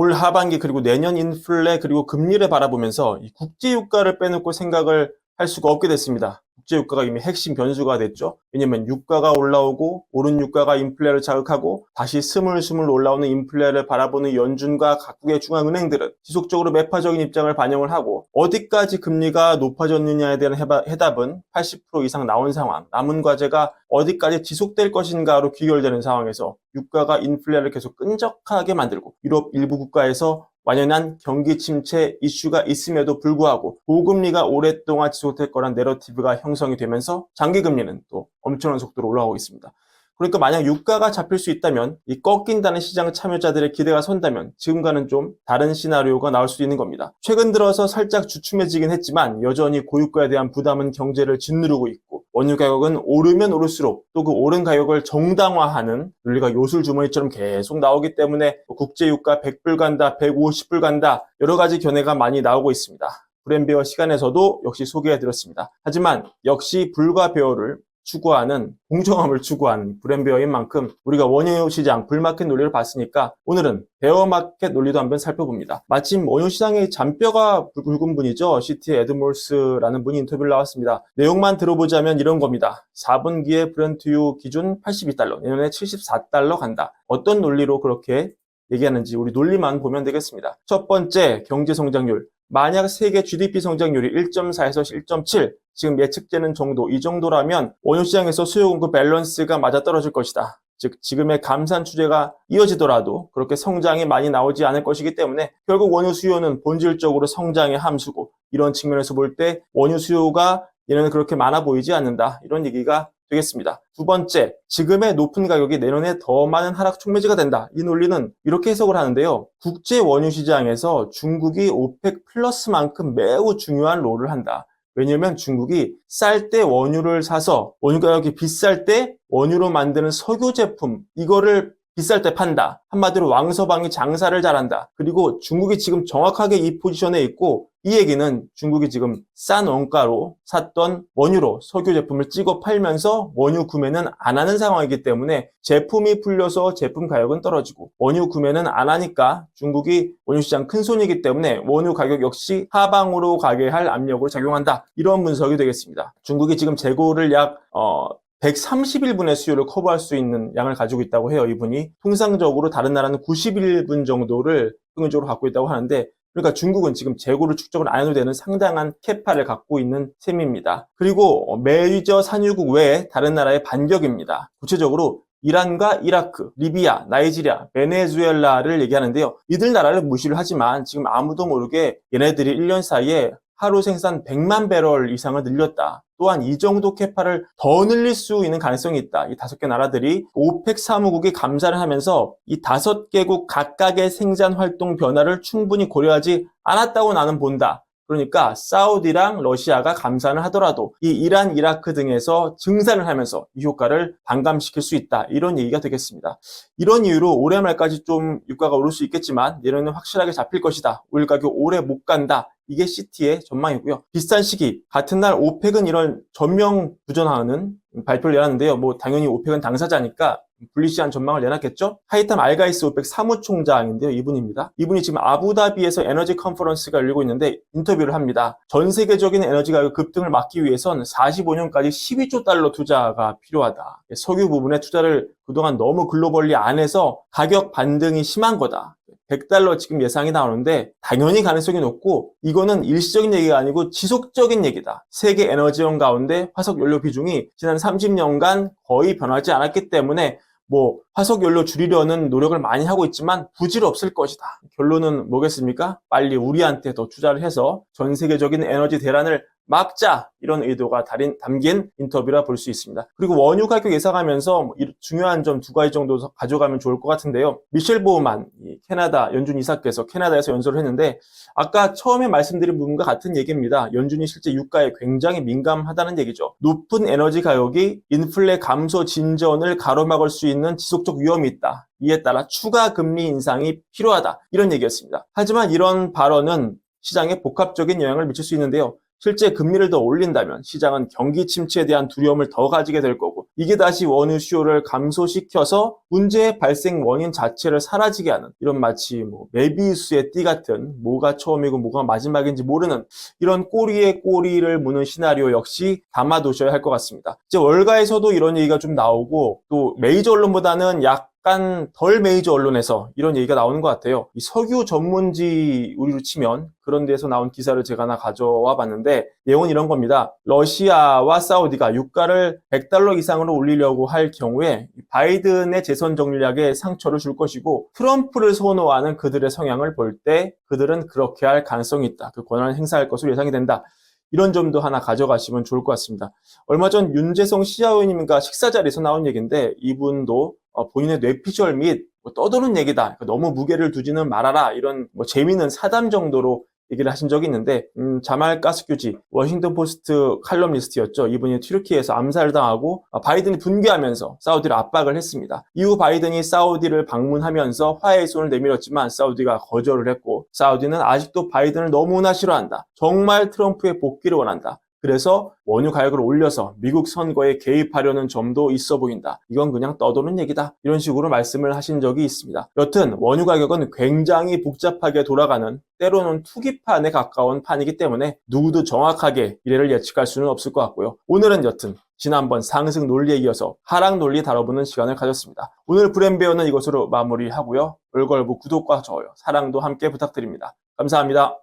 올 하반기 그리고 내년 인플레 그리고 금리를 바라보면서 이 국제 유가를 빼놓고 생각을 할 수가 없게 됐습니다. 국제 유가가 이미 핵심 변수가 됐죠. 왜냐면 유가가 올라오고 오른 유가가 인플레를 자극하고 다시 스물스물 올라오는 인플레를 바라보는 연준과 각국의 중앙은행들은 지속적으로 매파적인 입장을 반영을 하고 어디까지 금리가 높아졌느냐에 대한 해답은 80% 이상 나온 상황, 남은 과제가 어디까지 지속될 것인가로 귀결되는 상황에서 유가가 인플레를 계속 끈적하게 만들고 유럽 일부 국가에서 완연한 경기 침체 이슈가 있음에도 불구하고 고금리가 오랫동안 지속될 거란 내러티브가 형성이 되면서 장기 금리는 또 엄청난 속도로 올라가고 있습니다. 그러니까 만약 유가가 잡힐 수 있다면 이 꺾인다는 시장 참여자들의 기대가 선다면 지금과는 좀 다른 시나리오가 나올 수도 있는 겁니다. 최근 들어서 살짝 주춤해지긴 했지만 여전히 고유가에 대한 부담은 경제를 짓누르고 있고 원유 가격은 오르면 오를수록 또 그 오른 가격을 정당화하는 논리가 요술 주머니처럼 계속 나오기 때문에 국제 유가 100불 간다, 150불 간다 여러 가지 견해가 많이 나오고 있습니다. 브랜베어 시간에서도 역시 소개해 드렸습니다. 하지만 역시 불과 배어를 추구하는 공정함을 추구하는 브랜베어인 만큼 우리가 원유 시장 불마켓 논리를 봤으니까 오늘은 베어마켓 논리도 한번 살펴봅니다. 마침 원유 시장의 잔뼈가 굵은 분이죠. 시티의 에드몰스라는 분이 인터뷰를 나왔습니다. 내용만 들어보자면 이런 겁니다. 4분기에 브렌트유 기준 82달러, 내년에 74달러 간다. 어떤 논리로 그렇게 얘기하는지 우리 논리만 보면 되겠습니다. 첫 번째 경제 성장률. 만약 세계 GDP 성장률이 1.4에서 1.7, 지금 예측되는 정도, 이 정도라면 원유 시장에서 수요 공급 밸런스가 맞아 떨어질 것이다. 즉 지금의 감산 추세가 이어지더라도 그렇게 성장이 많이 나오지 않을 것이기 때문에 결국 원유 수요는 본질적으로 성장의 함수고 이런 측면에서 볼 때 원유 수요가 얘네는 그렇게 많아 보이지 않는다. 이런 얘기가 되겠습니다. 두 번째, 지금의 높은 가격이 내년에 더 많은 하락 촉매지가 된다. 이 논리는 이렇게 해석을 하는데요. 국제 원유 시장에서 중국이 오펙 플러스만큼 매우 중요한 롤을 한다. 왜냐면 중국이 쌀 때 원유를 사서 원유 가격이 비쌀 때 원유로 만드는 석유 제품 이거를 비쌀 때 판다. 한마디로 왕서방이 장사를 잘한다. 그리고 중국이 지금 정확하게 이 포지션에 있고 이 얘기는 중국이 지금 싼 원가로 샀던 원유로 석유 제품을 찍어 팔면서 원유 구매는 안 하는 상황이기 때문에 제품이 풀려서 제품 가격은 떨어지고 원유 구매는 안 하니까 중국이 원유 시장 큰 손이기 때문에 원유 가격 역시 하방으로 가게 할 압력으로 작용한다. 이런 분석이 되겠습니다. 중국이 지금 재고를 약 어, 130일분의 수요를 커버할 수 있는 양을 가지고 있다고 해요, 이분이. 통상적으로 다른 나라는 91분 정도를 평균적으로 갖고 있다고 하는데, 그러니까 중국은 지금 재고를 축적을 안 해도 되는 상당한 캐파를 갖고 있는 셈입니다. 그리고 메이저 산유국 외에 다른 나라의 반격입니다. 구체적으로 이란과 이라크, 리비아, 나이지리아, 베네수엘라를 얘기하는데요. 이들 나라를 무시를 하지만 지금 아무도 모르게 얘네들이 1년 사이에 하루 생산 100만 배럴 이상을 늘렸다. 또한 이 정도 캐파를 더 늘릴 수 있는 가능성이 있다. 이 다섯 개 나라들이 오펙 사무국이 감사를 하면서 이 다섯 개국 각각의 생산 활동 변화를 충분히 고려하지 않았다고 나는 본다. 그러니까 사우디랑 러시아가 감산을 하더라도 이 이란, 이라크 등에서 증산을 하면서 이 효과를 반감시킬 수 있다. 이런 얘기가 되겠습니다. 이런 이유로 올해 말까지 좀 유가가 오를 수 있겠지만 내년은 확실하게 잡힐 것이다. 오일 가격 오래 못 간다. 이게 시티의 전망이고요. 비슷한 시기 같은 날 오펙은 이런 전명 부전하는 발표를 내놨는데요. 뭐 당연히 오펙은 당사자니까 불리시한 전망을 내놨겠죠? 하이탐 알가이스 오펙 사무총장인데요. 이분입니다. 이분이 지금 아부다비에서 에너지 컨퍼런스가 열리고 있는데 인터뷰를 합니다. 전 세계적인 에너지 가격 급등을 막기 위해선 45년까지 12조 달러 투자가 필요하다. 석유 부분에 투자를 그동안 너무 글로벌리 안 해서 가격 반등이 심한 거다. 100달러 지금 예상이 나오는데 당연히 가능성이 높고 이거는 일시적인 얘기가 아니고 지속적인 얘기다. 세계 에너지원 가운데 화석 연료 비중이 지난 30년간 거의 변하지 않았기 때문에 뭐 화석 연료 줄이려는 노력을 많이 하고 있지만 부질 없을 것이다. 결론은 뭐겠습니까? 빨리 우리한테 더 투자를 해서 전 세계적인 에너지 대란을 막자 이런 의도가 담긴 인터뷰라 볼 수 있습니다. 그리고 원유 가격 예상하면서 뭐 이- 중요한 점 두 가지 정도 가져가면 좋을 것 같은데요. 미셸 보우만 이 캐나다 연준 이사께서 캐나다에서 연설을 했는데 아까 처음에 말씀드린 부분과 같은 얘기입니다. 연준이 실제 유가에 굉장히 민감하다는 얘기죠. 높은 에너지 가격이 인플레 감소 진전을 가로막을 수 있는 지속적 위험이 있다. 이에 따라 추가 금리 인상이 필요하다. 이런 얘기였습니다. 하지만 이런 발언은 시장에 복합적인 영향을 미칠 수 있는데요. 실제 금리를 더 올린다면 시장은 경기 침체에 대한 두려움을 더 가지게 될 거고 이게 다시 원유 수요를 감소시켜서 문제의 발생 원인 자체를 사라지게 하는 이런 마치 뭐 메비우스의 띠 같은 뭐가 처음이고 뭐가 마지막인지 모르는 이런 꼬리에 꼬리를 무는 시나리오 역시 담아두셔야 할 것 같습니다. 이제 월가에서도 이런 얘기가 좀 나오고 또 메이저 언론보다는 약 간 덜 메이저 언론에서 이런 얘기가 나오는 것 같아요. 이 석유 전문지 우리로 치면 그런 데서 나온 기사를 제가 하나 가져와 봤는데 내용은 이런 겁니다. 러시아와 사우디가 유가를 100달러 이상으로 올리려고 할 경우에 바이든의 재선 전략에 상처를 줄 것이고 트럼프를 선호하는 그들의 성향을 볼 때 그들은 그렇게 할 가능성이 있다. 그 권한을 행사할 것으로 예상이 된다. 이런 점도 하나 가져가시면 좋을 것 같습니다. 얼마 전 윤재성 시사위원님과 식사 자리에서 나온 얘기인데 이분도 어, 본인의 뇌피셜 및 뭐 떠도는 얘기다. 그러니까 너무 무게를 두지는 말아라. 이런 뭐 재미있는 사담 정도로 얘기를 하신 적이 있는데 음, 자말 가스규지 워싱턴 포스트 칼럼니스트였죠. 이분이 튀르키에서 암살당하고 아, 바이든이 분개하면서 사우디를 압박을 했습니다. 이후 바이든이 사우디를 방문하면서 화해의 손을 내밀었지만 사우디가 거절을 했고 사우디는 아직도 바이든을 너무나 싫어한다. 정말 트럼프의 복귀를 원한다. 그래서 원유 가격을 올려서 미국 선거에 개입하려는 점도 있어 보인다. 이건 그냥 떠도는 얘기다. 이런 식으로 말씀을 하신 적이 있습니다. 여튼 원유 가격은 굉장히 복잡하게 돌아가는 때로는 투기판에 가까운 판이기 때문에 누구도 정확하게 미래를 예측할 수는 없을 것 같고요. 오늘은 여튼 지난번 상승 논리에 이어서 하락 논리 다뤄보는 시간을 가졌습니다. 오늘 브랜베어는 이것으로 마무리하고요. 얼걸부 구독과 좋아요, 사랑도 함께 부탁드립니다. 감사합니다.